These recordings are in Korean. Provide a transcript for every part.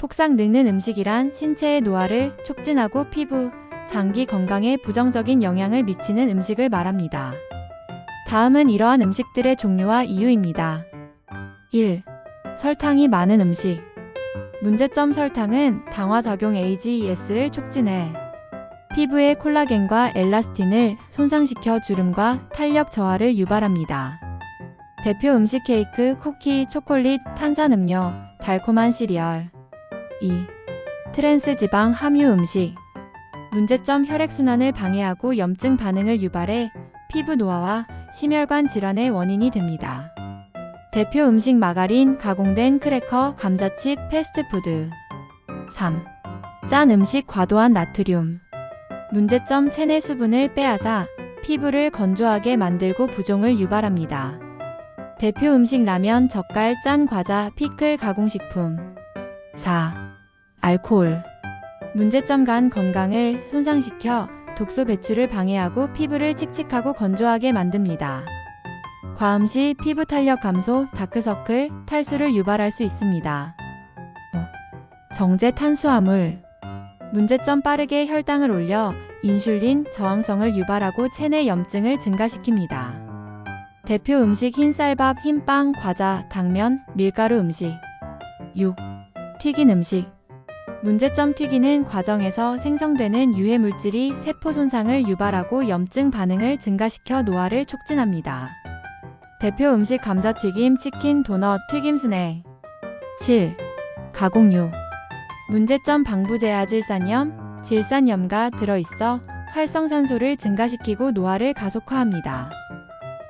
폭삭 늙는 음식이란 신체의 노화를 촉진하고 피부, 장기 건강에 부정적인 영향을 미치는 음식을 말합니다. 다음은 이러한 음식들의 종류와 이유입니다. 1. 설탕이 많은 음식. 문제점 설탕은 당화작용 AGES를 촉진해 피부의 콜라겐과 엘라스틴을 손상시켜 주름과 탄력 저하를 유발합니다. 대표 음식 케이크, 쿠키, 초콜릿, 탄산음료, 달콤한 시리얼. 2. 트랜스 지방 함유 음식. 문제점 혈액순환을 방해하고 염증 반응을 유발해 피부 노화와 심혈관 질환의 원인이 됩니다. 대표 음식 마가린, 가공된 크래커, 감자칩, 패스트푸드. 3. 짠 음식 과도한 나트륨. 문제점 체내 수분을 빼앗아 피부를 건조하게 만들고 부종을 유발합니다. 대표 음식 라면, 젓갈, 짠 과자, 피클 가공식품. 4. 알코올. 문제점 간 건강을 손상시켜 독소 배출을 방해하고 피부를 칙칙하고 건조하게 만듭니다. 과음 시 피부 탄력 감소, 다크서클, 탈수를 유발할 수 있습니다. 어, 정제 탄수화물. 문제점 빠르게 혈당을 올려 인슐린 저항성을 유발하고 체내 염증을 증가시킵니다. 대표 음식 흰쌀밥, 흰빵, 과자, 당면, 밀가루 음식. 6. 튀긴 음식. 문제점 튀기는 과정에서 생성되는 유해 물질이 세포 손상을 유발하고 염증 반응을 증가시켜 노화를 촉진합니다. 대표 음식 감자튀김, 치킨, 도넛, 튀김 스낵. 7. 가공육. 문제점 방부제와 질산염, 질산염가 들어있어 활성산소를 증가시키고 노화를 가속화합니다.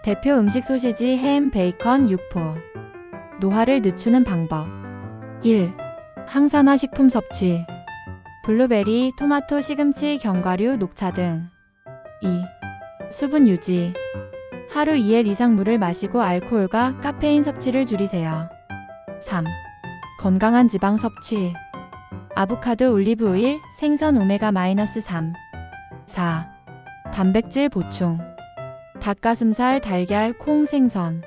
대표 음식 소시지, 햄, 베이컨, 육포. 노화를 늦추는 방법. 1. 항산화 식품 섭취. 블루베리, 토마토, 시금치, 견과류, 녹차 등. 2. 수분 유지. 하루 2일 이상 물을 마시고 알코올과 카페인 섭취를 줄이세요. 3. 건강한 지방 섭취. 아보카도, 올리브 오일, 생선 오메가-3. 4. 단백질 보충. 닭가슴살, 달걀, 콩, 생선.